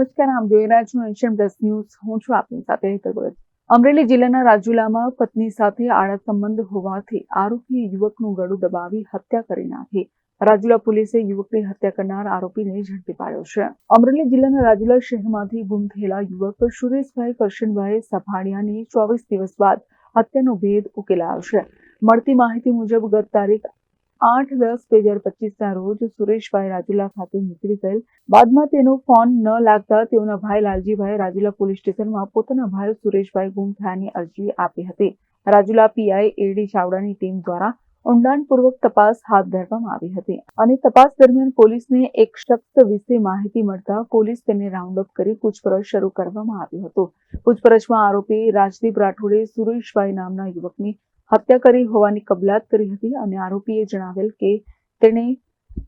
નમસ્કાર, આમ જોઈ રહ્યા છો એશિયન પ્લસ ન્યૂઝ. હું છું આપની સાથે અમરેલી જિલ્લાના રાજુલામાં પત્ની સાથે આડા સંબંધ હોવાથી આરોપી યુવકનું ગળું દબાવી હત્યા કરી નાખી. રાજુલા પોલીસે યુવકની હત્યા કરનાર આરોપીને ઝડપી પાડ્યો છે. અમરેલી જિલ્લાના રાજુલા શહેરમાંથી ગુમ થયેલા યુવક સુરેશભાઈ કરશનભાઈ સફાડિયાની ચોવીસ દિવસ બાદ હત્યાનો ભેદ ઉકેલાયો છે. મળતી માહિતી મુજબ ગત તારીખ આઠ દસ બે હજાર પચીસના રોજ સુરેશભાઈ રાજુલા ખાતે નીકળી ગયેલ. બાદમાં તેનો ફોન ન લાગતા તેઓના ભાઈ લાલજીભાઈ રાજુલા પોલીસ સ્ટેશનમાં પોતાના ભાઈ સુરેશભાઈ ગુમ થયાની અરજી આપી હતી. રાજુલા પીઆઈ એડી ચાવડાની ટીમ દ્વારા ઊંડાણપૂર્વક તપાસ હાથ ધરવામાં આવી હતી અને તપાસ દરમિયાન પોલીસને એક શખ્સ વિશે માહિતી મળતા પોલીસ તેને રાઉન્ડ અપ કરી પૂછપરછ શરૂ કરવામાં આવી હતો. પૂછપરછમાં આરોપી રાજદીપ રાઠોડે સુરેશભાઈ નામના યુવકની હત્યા કરી હોવાની કબૂલાત કરી હતી અને આરોપીએ જણાવેલ કે તેણે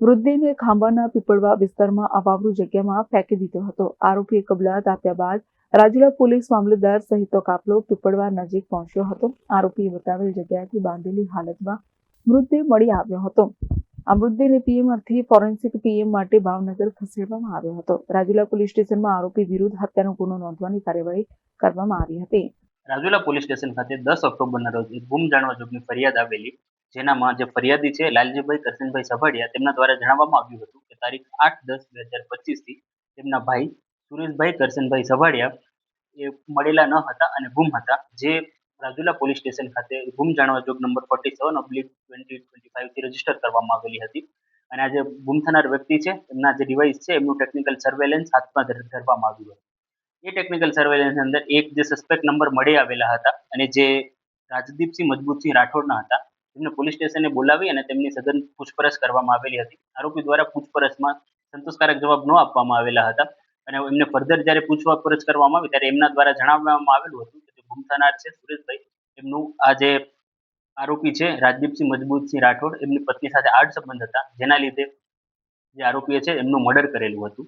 વૃદ્ધિને ખાંભાના પીપળવા વિસ્તારમાં અવાવરૂ જગ્યામાં ફેંકી દીધો હતો. આરોપીએ કબલાત આપ્યા બાદ રાજુલા પોલીસ મામલતદાર સહિતનો કાફલો પીપળવા નજીક પહોંચ્યો હતો. આરોપીએ બતાવેલ જગ્યાએથી બાંધેલી હાલતમાં મૃતદેહ મળી આવ્યો હતો. આ મૃતદેહને પીએમ અર્થે ફોરેન્સિક પીએમ માટે ભાવનગર ખસેડવામાં આવ્યો હતો. રાજુલા પોલીસ સ્ટેશનમાં આરોપી વિરુદ્ધ હત્યાનો ગુનો નોંધવાની કાર્યવાહી કરવામાં આવી હતી. રાજુલા પોલીસ સ્ટેશન ખાતે દસ ઓક્ટોબરના રોજ એક ગુમ જાણવા જોગની ફરિયાદ આવેલી, જેનામાં જે ફરિયાદી છે, લાલજીભાઈ કરશનભાઈ સભાડિયા, તેમના દ્વારા જણાવવામાં આવ્યું હતું કે તારીખ આઠ દસ બે હજાર પચીસથી તેમના ભાઈ સુરેશભાઈ કરશનભાઈ સભાડિયા એ મળેલા ન હતા અને ગુમ હતા. જે રાજુલા પોલીસ સ્ટેશન ખાતે ગુમ જાણવા જોગ number forty seven oblique twenty twenty ફાઇવથી register કરવામાં આવેલી હતી. અને આ જે ગુમ થનાર વ્યક્તિ છે, એમના જે ડિવાઇસ છે, એમનું ટેકનિકલ સર્વેલન્સ હાથમાં ધરવામાં આવ્યું હતું. એ ટેકનિકલ સર્વેલન્સ અંદર એક જે સસ્પેક્ટ નંબર મળી આવેલા હતા અને જે રાજદીપસિંહ મજબૂતસિંહ રાઠોડના હતા, તેમને પોલીસ સ્ટેશને બોલાવી અને તેમની સઘન પૂછપરછ કરવામાં આવેલી હતી. આરોપી દ્વારા પૂછપરછમાં સંતોષકારક જવાબ ન આપવામાં આવેલા હતા અને એમને ફર્ધર જ્યારે પૂછપરછ કરવામાં આવી ત્યારે એમના દ્વારા જણાવવામાં આવેલું હતું કે ગુમ થનાર છે સુરેશભાઈ, એમનું આ જે આરોપી છે રાજદીપસિંહ મજબૂતસિંહ રાઠોડ, એમની પત્ની સાથે આડ સંબંધ હતા, જેના લીધે જે આરોપીએ છે એમનું મર્ડર કરેલું હતું.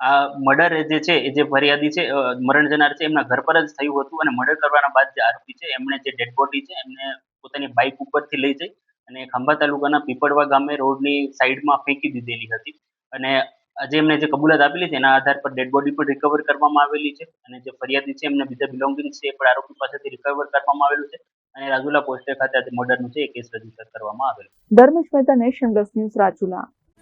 આ મર્ડર જે છે, એ જે ફરિયાદી છે મરણ જનાર છે, એમના ઘર પર જ થયું હતું અને મર્ડર કરવાના બાદ જે આરોપી છે, એમણે જે ડેડ બોડી છે, એમને પોતાની બાઇક ઉપરથી લઈ જઈ અને ખંભા તાલુકાના પીપળવા ગામે રોડની સાઈડમાં ફેંકી દીધેલી હતી. અને આજે એમને જે કબૂલાત આપેલી છે, એના આધાર પર ડેડ બોડી પણ રિકવર કરવામાં આવેલી છે અને જે ફરિયાદી છે, એમને બીજા બિલોંગિંગ છે, એ પણ આરોપી પાસેથી રિકવર કરવામાં આવેલું છે અને રાજુલા પોસ્ટે ખાતે આજે મર્ડરનું છે, એ કેસ રજિસ્ટર કરવામાં આવેલું ધર્મેશ મહેતા નેશન ન્યૂઝ રાજુલા.